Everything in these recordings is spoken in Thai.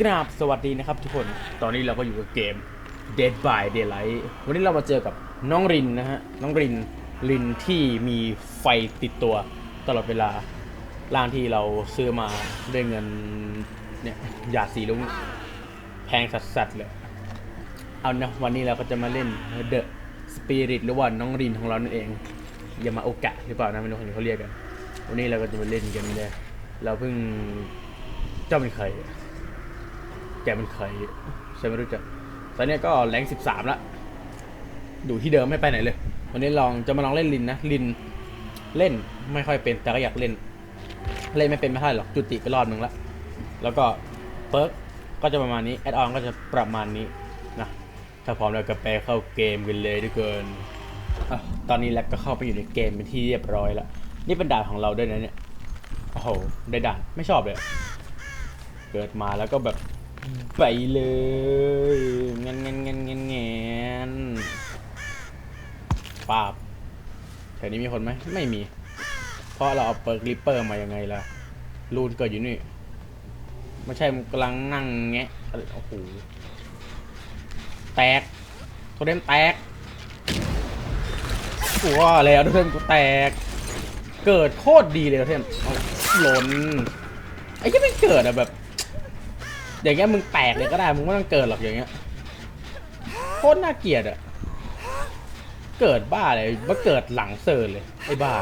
กราบสวัสดีนะครับทุกคน ตอนนี้เราก็อยู่กับเกม Dead by Daylight วันนี้เรามาเจอกับน้องรินนะฮะ น้องริน รินที่มีไฟติดตัวตลอดเวลา ร่างที่เราซื้อมาด้วยเงินเนี่ยหยาดสีลุงแพงสัสๆเลย เอานะวันนี้เราก็จะมาเล่น The Spirit หรือว่าน้องรินของเรานั่นเองยามาโอกะหรือเปล่านะไม่รู้คนเขาเรียกกัน วันนี้เราก็จะมาเล่นกันเลย เราเพิ่งเจ้าเป็นใคร แกเป็นใครฉันไม่รู้จักตอนนี้ก็แรงสิบสามละอยู่ที่เดิมไม่ไปไหนเลย วันนี้ลองจะมาลองเล่นลินนะลินเล่นไม่ค่อยเป็นแต่ก็อยากเล่น เล่นไม่เป็นไม่ได้หรอกจุติไปรอบนึงละแล้วก็เปิร์กก็จะประมาณนี้แอดออนก็จะประมาณนี้นะถ้าพร้อมแล้วก็ไปเข้าเกมกันเลยทุกคนอะตอนนี้แล็กก็เข้าไปอยู่ในเกมเป็นที่เรียบร้อยแล้วนี่เป็นด่านของเราด้วยนะเนี่ยโอ้โหได้ด่านไม่ชอบเลย เกิดมาแล้วก็แบบ ไปเลยเงินเงินเงินเงินเงินปาบแถวนี้มีคนไหมไม่มี เพราะเราเอาเปิร์กลิปเปอร์มายังไงล่ะรูนเกิดอยู่นี่ไม่ใช่มันกำลังนั่งแงะโอ้โหแตกโทเทมแตกกูว่าแล้วโทเทมกูแตก เกิดโคตรดีเลยโทเทมหล่นไอ้ที่ไม่เกิดอะแบบ อย่างเงี้ยมึงแตกเลยก็ได้มึงไม่ต้องเกิดหรอกอย่างเงี้ยโคตรน่าเกลียดอะเกิดบ้าเลยมาเกิดหลังเซิร์เลยไอ้บ้า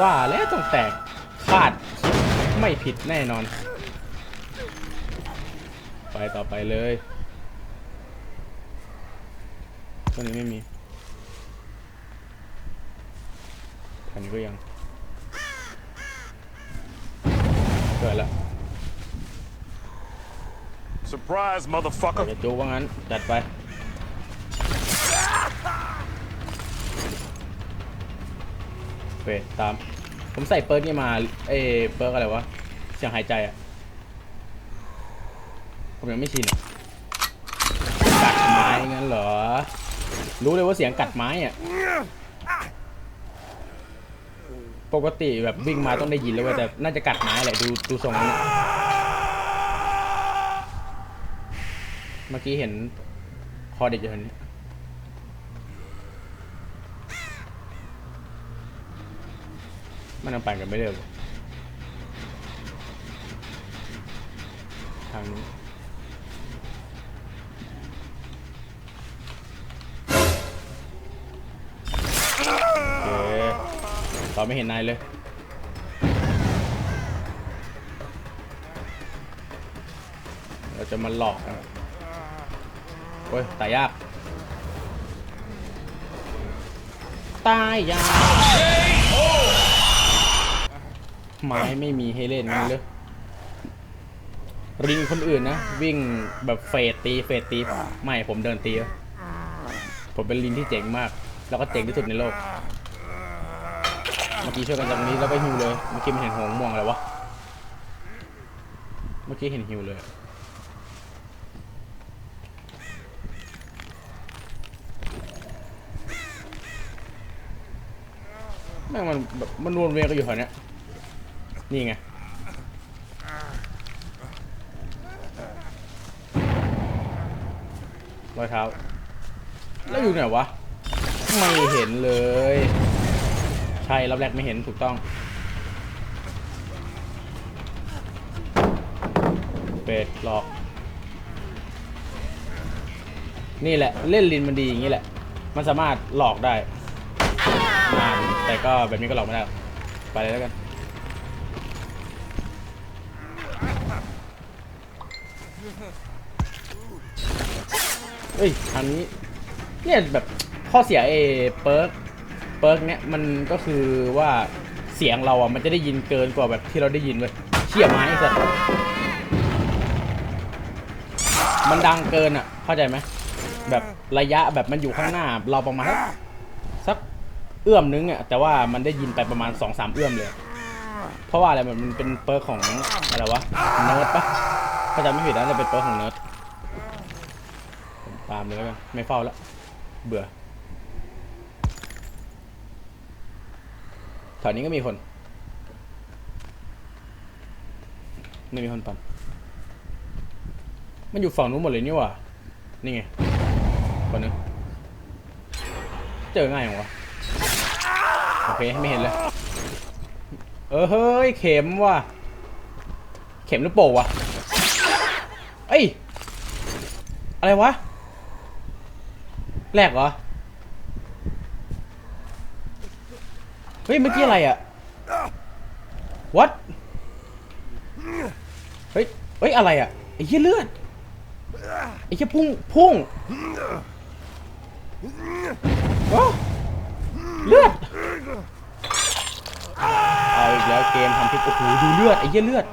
ว่าแล้วต้องแตกคาดไม่ผิดแน่นอน ไปต่อไปเลยตัวนี้ไม่มีอันนี้ก็ยัง เกิดแล้ว Surprise, เดี๋ยว motherfucker. จะจูว่างั้น จัดไปเฟดตาม ผมใส่เปิร์กนี่มาเอยเปิร์กอะไรวะ เสียงหายใจอะผมยังไม่ชินอะกัดไม้งั้นเหรอ รู้เลยว่าเสียงกัดไม้อะ ปกติแบบวิ่งมาต้องได้ยินแล้วเว้ยแต่น่าจะกัดไม้แหละดูดูทรงแล้นี่ยเมื่อกี้เห็นคอเด็กอยู่แถวนี้มันเอาไปกันไม่เลิกเลยทางนี้ ตอนไม่เห็นนายเลย เราจะมาหลอกนะโอ้ย ตายยาก ตายยาก ไม้ไม่มีให้เล่นงั้นเลยริงคนอื่นนะ วิ่งแบบเฟดตีเฟดตี ไม่ ผมเดินตี ผมเป็นลิงที่เจ๋งมาก แล้วก็เจ๋งที่สุดในโลก เมื่อกี้ช่วยกันตรงนี้แล้วก็ฮิวเลย เมื่อกี้ไม่เห็นหงม่วงอะไรวะ เมื่อกี้เห็นฮิวเลยแม่งมันแบบมันวนเวียนกันอยู่แถวเนี้ยนี่ไงรอยเท้า แล้วอยู่ไหนวะ ไม่เห็นเลย ใช่รอบแรกไม่เห็นถูกต้อง เป็ดหลอก นี่แหละ เล่นลินมันดีอย่างนี้แหละ มันสามารถหลอกได้นานแต่ก็แบบนี้ก็หลอกไม่ได้ ไปเลยแล้วกันเอ้ยทางนี้ เนี่ยแบบข้อเสียเอเปิร์ก เปิร์กเนี้ยมันก็คือว่าเสียงเราอะมันจะได้ยินเกินกว่าแบบที่เราได้ยินเว้ยเชี่ยไม้สัสมันดังเกินอะ เข้าใจไหมแบบระยะแบบมันอยู่ข้างหน้า เราประมาณสักเอื้อมนึงอะแต่ว่ามันได้ยินไปประมาณสองสามเอื้อมเลย เพราะว่าอะไรมันมันเป็นเปิร์กของอะไรวะเนิร์ดปะถ้าจไม่ผิดนะจะเป็นเปิร์กของเนิร์ดตามเลยแล้วกันไม่เฝ้าแล้วเบื่อ แถวนี้ก็มีคนไม่มีคนปั่นมันอยู่ฝั่งนู้นหมดเลยนี่หว่า นี่ไงคนนึงเจอง่ายอย่างวะโอเคไม่เห็นเลย เออเฮ้ยเข็มว่ะ เข็มหรือโป่วะเอ้ย อะไรวะ แรกเหรอ เฮ้ยเมื่อกี้อะไรอะ what เฮ้ย เฮ้ยอะไรอะไอ้เหี้ยเลือด ไอ้เหี้ยพุ่ง พุ่งเลือด เอาอีกแล้วเกมทำพิษโอ้โหดูเลือดไอ้เหี้ยเลือด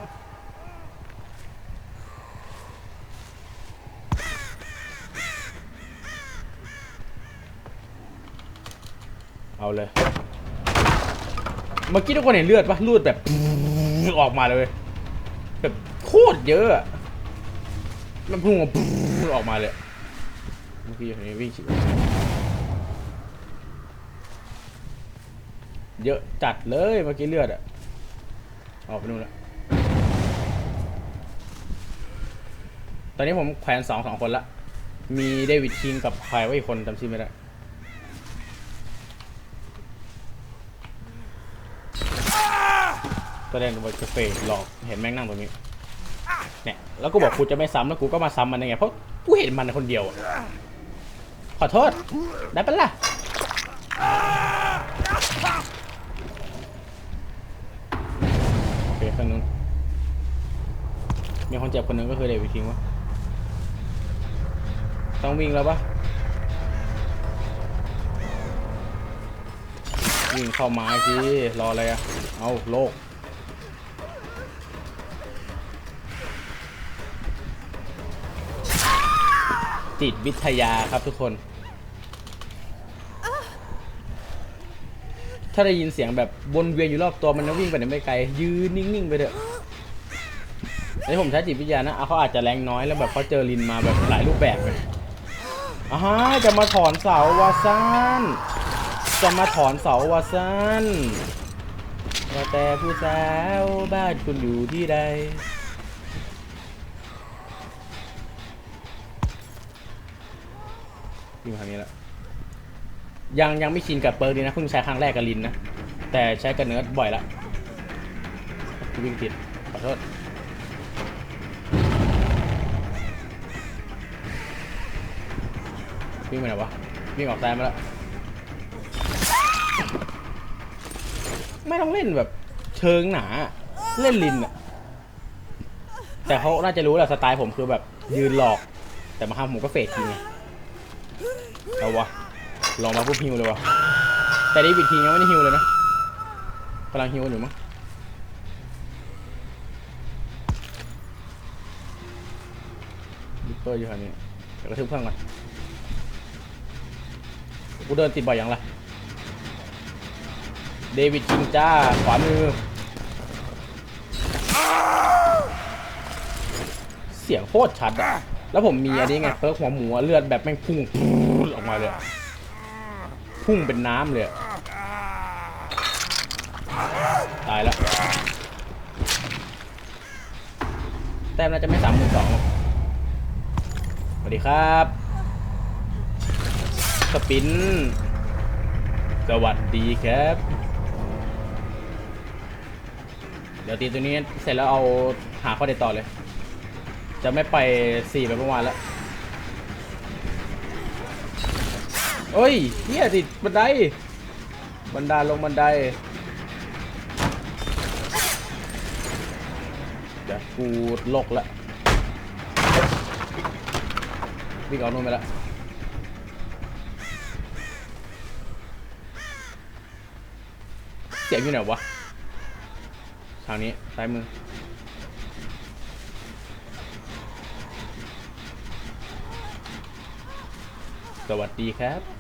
เอาเลย เมื่อกี้ทุกคนเห็นเลือดปะเลือดแบบออกมาเลยแบบโคตรเยอะมันพุ่งออกมาเลยเมื่อกี้อย่างนี้วิ่งชิเยอะจัดเลยเมื่อกี้เลือดอะออกไปนู่นล้วตอนนี้ผมแขวนสองสองคนละมีเดวิดคิงกับใครว่าอีกคนจำชื่อไม่ได้ แสดงว่าจะเฟกหลอกเห็นแม่งนั่งตรงนี้เนี่ยแล้วกูบอกกูจะไม่ซ้ำแล้วกูก็มาซ้ำมันยังไงเพราะกูเห็นมันคนเดียวอะขอโทษ ได้ปะล่ะโอเคข้างนู้นมีคนเจ็บคนหนึ่งก็คือเดวิดคิงวะต้องวิ่งแล้วปะวิ่งเข้ามาสิรออะไรอะเอาโลก จิตวิทยาครับทุกคน ถ้าได้ยินเสียงแบบวนเวียนอยู่รอบตัวมันนะวิ่งไปไหนไม่ไกล ยืนนิ่งๆไปเถอะไอ้ผมใช้จิตวิทยานะเาเขาอาจจะแรงน้อยแล้วแบบเขาเจอลินมาแบบหลายรูปแบบเลยอ่าฮะจะมาถอนเสาวาซันจะมาถอนเสาวาซันว่าแต่ผู้สาวบ้านคุณอยู่ที่ใด อยู่ทางนี้แล้วยังยังไม่ชินกับเปิร์กดีนะเพิ่งใช้ครั้งแรกกับลินนะ แต่ใช้กับเนิร์ดบ่อยละวิ่งผิดขอโทษวิ่งไปไหนวะวิ่งออกซ้ายมาแล้วไม่ต้องเล่นแบบเชิงหนาเล่นลินอะแต่เขาน่าจะรู้แหละสไตล์ผมคือแบบยืนหลอก แต่มาห้ามผมก็เฟดทีไง เอาวะลองมาปุ๊บฮิวเลยวะแต่เดวิดคิงยังไม่ได้ฮิวเลยนะกำลังฮิวอยู่มั้งดิปเปอร์อยู่ทางนี้เดี๋ยวกระทืบเครื่องก่อนกูเดินติดบ่อยยังล่ะเดวิดคิงจ้า ขวามือ เสียงโคตรชัดอะแล้วผมมีอันนี้ไงเพิร์กหัวหมูอเลือดแบบแม่งพุ่ง ออกมาเลยอะพุ่งเป็นน้ำเลยอะตายแล้ว แต้มน่าจะไม่สามหมื่นสองสวัสดีครับ สปิน สวัสดีครับ เดี๋ยวตีตัวนี้เสร็จแล้วเอาหาข้อเด็ดต่อเลย จะไม่ไปสี่แบบเมื่อวานแล้ว เอ้ยเฮียติดบันไดบันไดาลงบันไดเดี๋ยวกูโลกละวิ่งเอานู่นไปละเสียงอยู่ไหนวะทางนี้ซ้ายมือสวัสดีครับ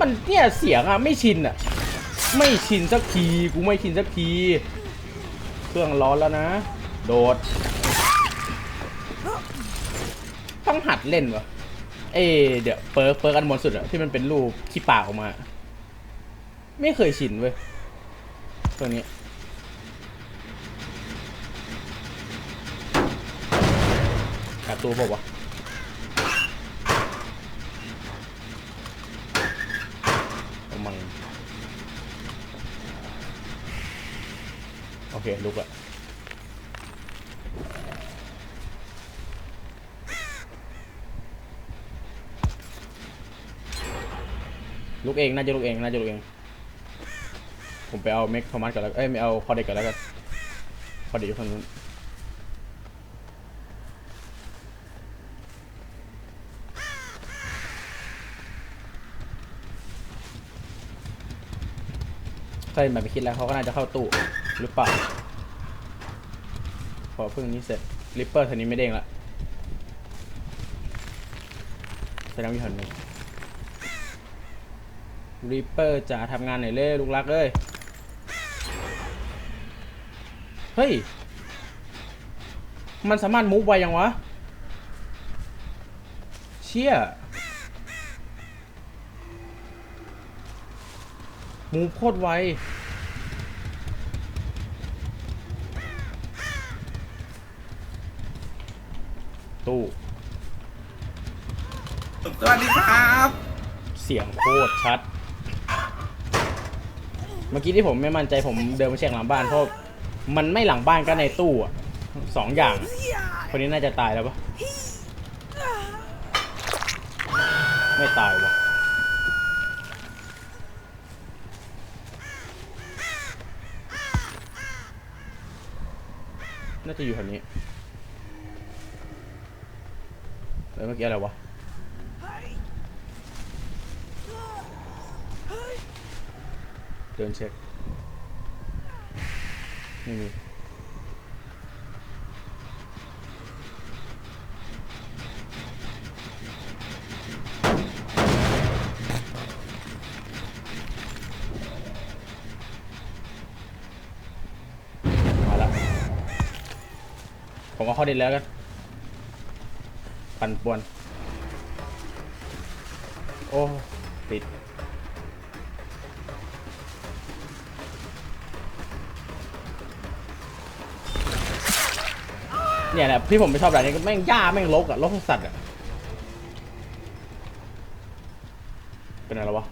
มันเนี่ยเสียงอะไม่ชินอะไม่ชินสักทีกูไม่ชินสักที เครื่องร้อนแล้วนะ โดด ต้องหัดเล่นวะเอเดี๋ยวเปิร์กเปิร์กอันบนสุดอะที่มันเป็นรูปขี้ปากออกมา ไม่เคยชินเว้ยตัวนี้กัดตัวบอกว่าวะเอามังโอ เคลุกละลุกเองน่าจะลุกเองน่าจะลุกเอง ผมไปเอาเมคโทมัสก่อนแล้วเอ้ยไม่เอาคอเด็กก่อนแล้วกันคอเด็กอยู่ฝั่งนู้นเคยแบบไปคิดแล้วเขาก็น่าจะเข้าตู้ หรือเปล่า พอเพิ่งนี้เสร็จริปเปอร์ทีนี้ไม่เด้งละแสดงวิหารนึ่งริปเปอร์จะทำงานไหนอยเล่ลูกรักเอ้ย เฮ้ย มันสามารถมูฟไวยังวะ เชี่ยมูฟโคตรไว ตู้สวัสดีครับ เสียงโคตรชัด เมื่อกี้ที่ผมไม่มั่นใจผมเดินมาเช็คหลังบ้านเพราะมันไม่หลังบ้านก็ในตู้อะสองอย่าง คนนี้น่าจะตายแล้วปะไม่ตายวะน่าจะอยู่แถวนี้แล้ว เมื่อกี้อะไรวะเดินเช็คไม่มีมาละผมก็เข้าดินแล้วกัน ปั่นป่วน โอ้ ติด เนี่ยแหละที่ผมไม่ชอบแบบนี้ก็แม่งหญ้าแม่งรกอะรกสัตว์อะเป็นอะไรวะ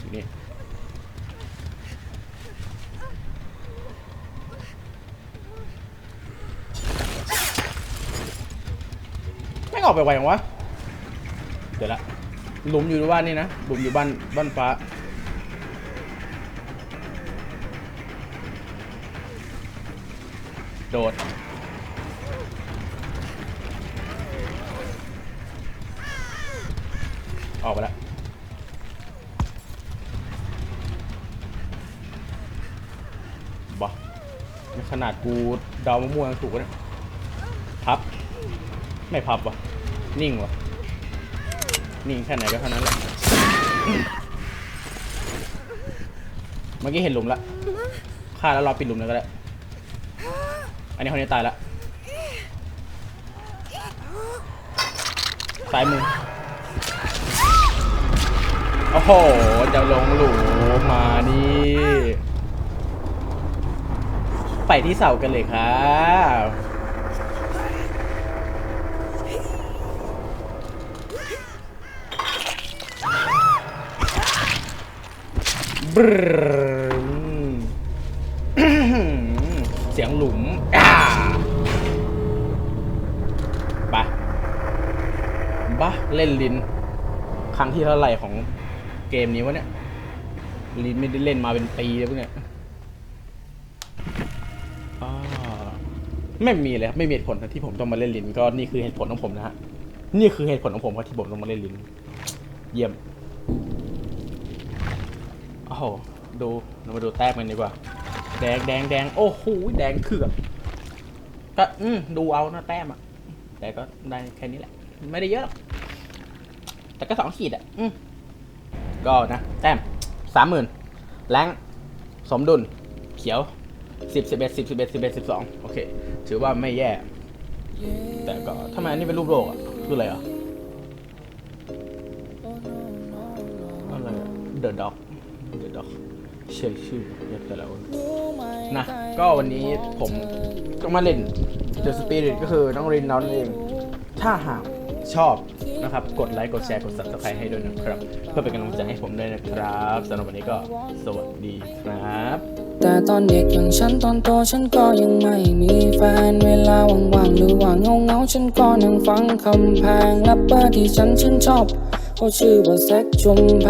อยู่นี่แม่ง ออกไปไวยังวะ เดี๋ยวละ หลุมอยู่บ้านนี่นะ หลุมอยู่บ้านบ้านฟ้า โดด ออกไปแล้วบ้านี่ขนาดกูเดามะม่วงถูกเนี่ย พับ ไม่พับวะ นิ่งวะนิ่งแค่ไหนก็เท่านั้นแหละ เมื่อกี้เห็นหลุมละฆ่าแล้วรอปิดหลุมเลยก็ได้ อันนี้คนนี้ตายล้วซ้ายมือ โอ้โห จะลงหลุมมานี่ ไปที่เสากันเลยครับ เสียงหลุมไปบะเล่นลิน ครั้งที่เท่าไหร่ของเกมนี้วะเนี่ย ลินไม่ได้เล่นมาเป็นปีแล้วพวกเนี่ยอ่าไม่มีเลยครับไม่มีเหตุผลที่ผมต้องมาเล่นลิน ก็นี่คือเหตุผลของผมนะฮะ นี่คือเหตุผลของผมครับที่ผมต้องมาเล่นลิน เยี่ยม โอ้โห ดูเรามาดูแต้มกันดีกว่า แดงแดงแดงโอ้โหแดงเถือกก็อืมดูเอานะแต้มอะแต่ก็ได้แค่นี้แหละ ไม่ได้เยอะ แต่ก็สองขีดอะอืมก็นะแต้มสามหมื่นแรงสมดุล เขียวสิบสิบเอ็ดสิบสิบเอ็ดสิบเอ็ดสิบสองโอเค ถือว่าไม่แย่ แต่ก็ทำไมอันนี้เป็นรูปโลกอะคืออะไรอะอะไรเดอะ The Dog The Dog เชื่อชื่อเรียกแต่ละคนนะ ก็วันนี้ผมก็มาเล่น The Spirit ก็คือน้องรินน้องนั่นเอง ถ้าหากชอบนะครับ กดไลค์ กดแชร์ กด subscribe ให้ด้วยนะครับ เพื่อเป็นกำลังใจให้ผมด้วยนะครับสำหรับวันนี้ก็สวัสดีครับ แต่ตอนเด็กอย่างฉันตอนโตฉันก็ยังไม่มีแฟนเวลาว่างๆหรือว่าเงาเงาฉันก็นั่งฟังคำแพงแรปเปอร์ที่ฉันชื่นชอบเขาชื่อว่าแซคชุมแพ